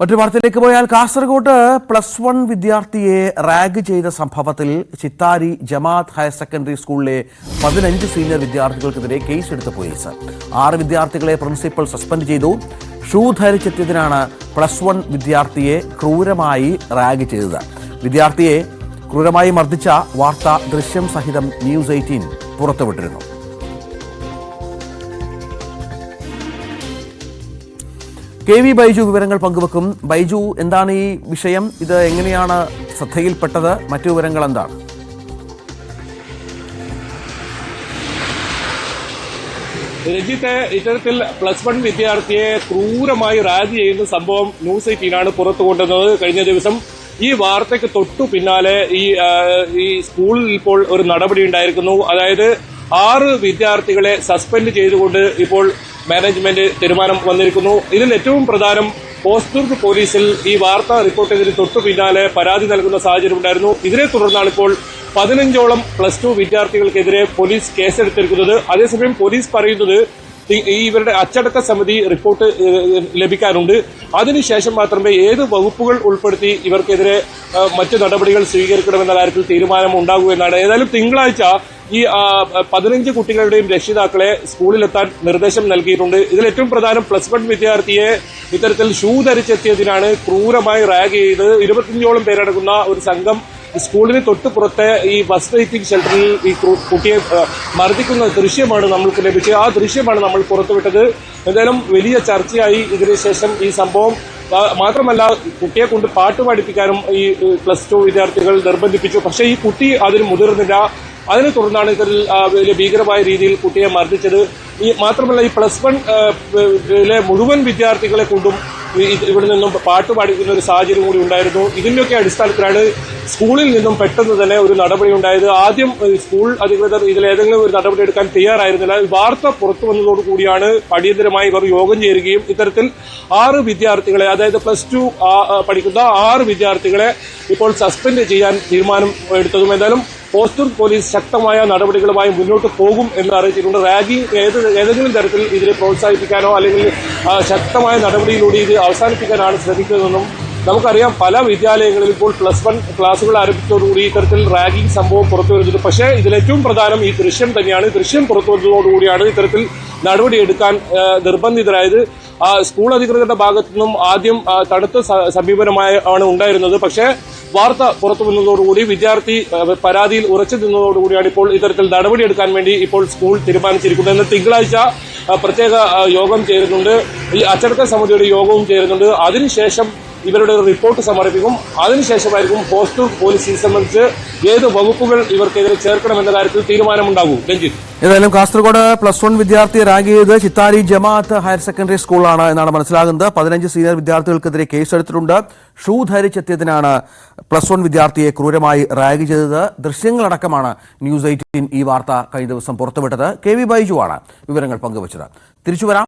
മറ്റു വാർത്തയിലേക്ക് പോയാൽ കാസർഗോഡ് പ്ലസ് വൺ വിദ്യാർത്ഥിയെ റാഗ് ചെയ്ത സംഭവത്തിൽ ചിത്താരി ജമാഅത്ത് ഹയർ സെക്കൻഡറി സ്കൂളിലെ പതിനഞ്ച് സീനിയർ വിദ്യാർത്ഥികൾക്കെതിരെ കേസെടുത്ത പോലീസ് ആറ് വിദ്യാർത്ഥികളെ പ്രിൻസിപ്പൽ സസ്പെൻഡ് ചെയ്തു. ഷൂ ധരിച്ചെത്തിയതിനാണ് പ്ലസ് വൺ വിദ്യാർത്ഥിയെ ക്രൂരമായി റാഗ് ചെയ്തത്. വിദ്യാർത്ഥിയെ ക്രൂരമായി മർദ്ദിച്ച വാർത്ത ദൃശ്യം സഹിതം ന്യൂസ് എയ്റ്റീൻ പുറത്തുവിട്ടിരുന്നു. കെ വി ബൈജു വിവരങ്ങൾ പങ്കുവെക്കും. ബൈജു എന്താണ് ഈ വിഷയം? ഇത് എങ്ങനെയാണ് ശ്രദ്ധയിൽപ്പെട്ടത്? മറ്റു വിവരങ്ങൾ എന്താണ്? രഞ്ജിത്ത് ഇത്തരത്തിൽ പ്ലസ് വൺ വിദ്യാർത്ഥിയെ ക്രൂരമായി റാഗ് ചെയ്യുന്ന സംഭവം ന്യൂസ് എയ്റ്റീനാണ് പുറത്തു കൊണ്ടുവന്നത്. കഴിഞ്ഞ ദിവസം ഈ വാർത്തയ്ക്ക് തൊട്ടു പിന്നാലെ ഈ ഈ സ്കൂളിൽ ഇപ്പോൾ ഒരു നടപടി ഉണ്ടായിരിക്കുന്നു. അതായത് ആറ് വിദ്യാർത്ഥികളെ സസ്പെൻഡ് ചെയ്തുകൊണ്ട് ഇപ്പോൾ മാനേജ്മെന്റ് തീരുമാനം വന്നിരിക്കുന്നു. ഇതിൽ ഏറ്റവും പ്രധാനം പോസ്റ്റൂർക്ക് പോലീസിൽ ഈ വാർത്ത റിപ്പോർട്ട് ചെയ്തതിന് തൊട്ടു പിന്നാലെ പരാതി നൽകുന്ന സാഹചര്യം ഉണ്ടായിരുന്നു. ഇതിനെ തുടർന്നാണ് ഇപ്പോൾ പതിനഞ്ചോളം പ്ലസ് ടു വിദ്യാർത്ഥികൾക്കെതിരെ പോലീസ് കേസെടുത്തിരിക്കുന്നത്. അതേസമയം പോലീസ് പറയുന്നത് ഇവരുടെ അച്ചടക്ക സമിതി റിപ്പോർട്ട് ലഭിക്കാനുണ്ട് അതിനുശേഷം മാത്രമേ ഏത് വകുപ്പുകൾ ഉൾപ്പെടുത്തി ഇവർക്കെതിരെ മറ്റ് നടപടികൾ സ്വീകരിക്കണമെന്ന കാര്യത്തിൽ തീരുമാനം ഉണ്ടാകൂ എന്നാണ്. ഏതായാലും തിങ്കളാഴ്ച ഈ പതിനഞ്ച് കുട്ടികളുടെയും രക്ഷിതാക്കളെ സ്കൂളിലെത്താൻ നിർദ്ദേശം നൽകിയിട്ടുണ്ട്. ഇതിൽ ഏറ്റവും പ്രധാനം പ്ലസ് വൺ വിദ്യാർത്ഥിയെ ഇത്തരത്തിൽ ഷൂ ധരിച്ചെത്തിയതിനാണ് ക്രൂരമായി റാഗ് ചെയ്ത് ഇരുപത്തിയഞ്ചോളം പേരടങ്ങുന്ന ഒരു സംഘം സ്കൂളിന് തൊട്ട് പുറത്തെ ഈ ബസ് വെയിറ്റിംഗ് ഷെൽട്ടറിൽ ഈ കുട്ടിയെ മർദ്ദിക്കുന്ന ദൃശ്യമാണ് നമ്മൾക്ക് ലഭിച്ചത്. ആ ദൃശ്യമാണ് നമ്മൾ പുറത്തുവിട്ടത്. എന്തായാലും വലിയ ചർച്ചയായി ഇതിനുശേഷം ഈ സംഭവം. മാത്രമല്ല കുട്ടിയെ കൊണ്ട് പാട്ട് പാടിപ്പിക്കാനും ഈ പ്ലസ് ടു വിദ്യാർത്ഥികൾ നിർബന്ധിപ്പിച്ചു. പക്ഷേ ഈ കുട്ടി അതിന് മുതിർന്നില്ല. അതിനെ തുടർന്നാണ് ഇതിൽ വലിയ ഭീകരമായ രീതിയിൽ കുട്ടിയെ മർദ്ദിച്ചത്. ഈ മാത്രമല്ല ഈ പ്ലസ് വൺ മുഴുവൻ വിദ്യാർത്ഥികളെ കൊണ്ടും ഇവിടെ നിന്നും പാട്ട് പാടിക്കുന്ന ഒരു സാഹചര്യം കൂടി ഉണ്ടായിരുന്നു. ഇതിന്റെയൊക്കെ അടിസ്ഥാനത്തിലാണ് സ്കൂളിൽ നിന്നും പെട്ടെന്ന് തന്നെ ഒരു നടപടി ഉണ്ടായത്. ആദ്യം സ്കൂൾ അധികൃതർ ഇതിൽ ഏതെങ്കിലും ഒരു നടപടി എടുക്കാൻ തയ്യാറായിരുന്നില്ല. വാർത്ത പുറത്തു വന്നതോടു കൂടിയാണ് അടിയന്തരമായി ഇവർ യോഗം ചേരുകയും ഇത്തരത്തിൽ ആറ് വിദ്യാർത്ഥികളെ അതായത് പ്ലസ് ടു പഠിക്കുന്ന ആറ് വിദ്യാർത്ഥികളെ ഇപ്പോൾ സസ്പെൻഡ് ചെയ്യാൻ തീരുമാനം എടുത്തതും. എന്തായാലും പോസ്റ്റൂർ പോലീസ് ശക്തമായ നടപടികളുമായി മുന്നോട്ട് പോകും എന്ന് അറിയിച്ചിട്ടുണ്ട്. റാഗി ഏത് ഏതെങ്കിലും തരത്തിൽ ഇതിനെ പ്രോത്സാഹിപ്പിക്കാനോ അല്ലെങ്കിൽ ശക്തമായ നടപടിയിലൂടെ ഇത് അവസാനിപ്പിക്കാനാണ് ശ്രമിക്കുന്നതെന്നും നമുക്കറിയാം പല വിദ്യാലയങ്ങളിൽ ഇപ്പോൾ പ്ലസ് വൺ ക്ലാസുകൾ ആരംഭിച്ചതോടുകൂടി ഇത്തരത്തിൽ റാഗിംഗ് സംഭവം പുറത്തു വരുന്നുണ്ട്. പക്ഷേ ഇതിലേറ്റവും പ്രധാനം ഈ ദൃശ്യം തന്നെയാണ്. ദൃശ്യം പുറത്തു വന്നതോടുകൂടിയാണ് ഇത്തരത്തിൽ നടപടിയെടുക്കാൻ നിർബന്ധിതരായത്. സ്കൂൾ അധികൃതരുടെ ഭാഗത്തു നിന്നും ആദ്യം തണുത്ത സമീപനമായ ആണ് ഉണ്ടായിരുന്നത്. പക്ഷേ വാർത്ത പുറത്തു വന്നതോടുകൂടി വിദ്യാർത്ഥി പരാതിയിൽ ഉറച്ചു നിന്നതോടുകൂടിയാണ് ഇപ്പോൾ ഇത്തരത്തിൽ നടപടിയെടുക്കാൻ വേണ്ടി ഇപ്പോൾ സ്കൂൾ തീരുമാനിച്ചിരിക്കുന്നത്. എന്ന് തിങ്കളാഴ്ച പ്രത്യേക യോഗം ചേരുന്നുണ്ട്. ഈ അച്ചടക്ക സമിതിയുടെ യോഗവും ചേരുന്നുണ്ട്. അതിനുശേഷം ഇവരുടെ ഒരു റിപ്പോർട്ട് സമർപ്പിക്കും. അതിനുശേഷമായിരിക്കും ഹോസ്റ്റൽ പോലീസിനെ സംബന്ധിച്ച് ഏത് വകുപ്പുകൾ ഇവർക്കെതിരെ ചേർക്കണമെന്ന കാര്യത്തിൽ തീരുമാനമുണ്ടാകും. രഞ്ജിത്ത്. ഏതായാലും കാസർഗോഡ് പ്ലസ് വൺ വിദ്യാർത്ഥിയെ റാഗ് ചെയ്ത് ചിത്താരി ജമാഅത്ത് ഹയർ സെക്കൻഡറി സ്കൂളാണ് എന്നാണ് മനസ്സിലാകുന്നത്. പതിനഞ്ച് സീനിയർ വിദ്യാർത്ഥികൾക്കെതിരെ കേസെടുത്തിട്ടുണ്ട്. ഷൂ ധരിച്ചെത്തിയതിനാണ് പ്ലസ് വൺ വിദ്യാർത്ഥിയെ ക്രൂരമായി റാഗ് ചെയ്തത്. ദൃശ്യങ്ങളടക്കമാണ് ന്യൂസ് എയ്റ്റീൻ ഈ വാർത്ത കഴിഞ്ഞ ദിവസം പുറത്തുവിട്ടത്. കെ വി ബൈജു ആണ് വിവരങ്ങൾ പങ്കുവച്ചത്. തിരിച്ചുവരാം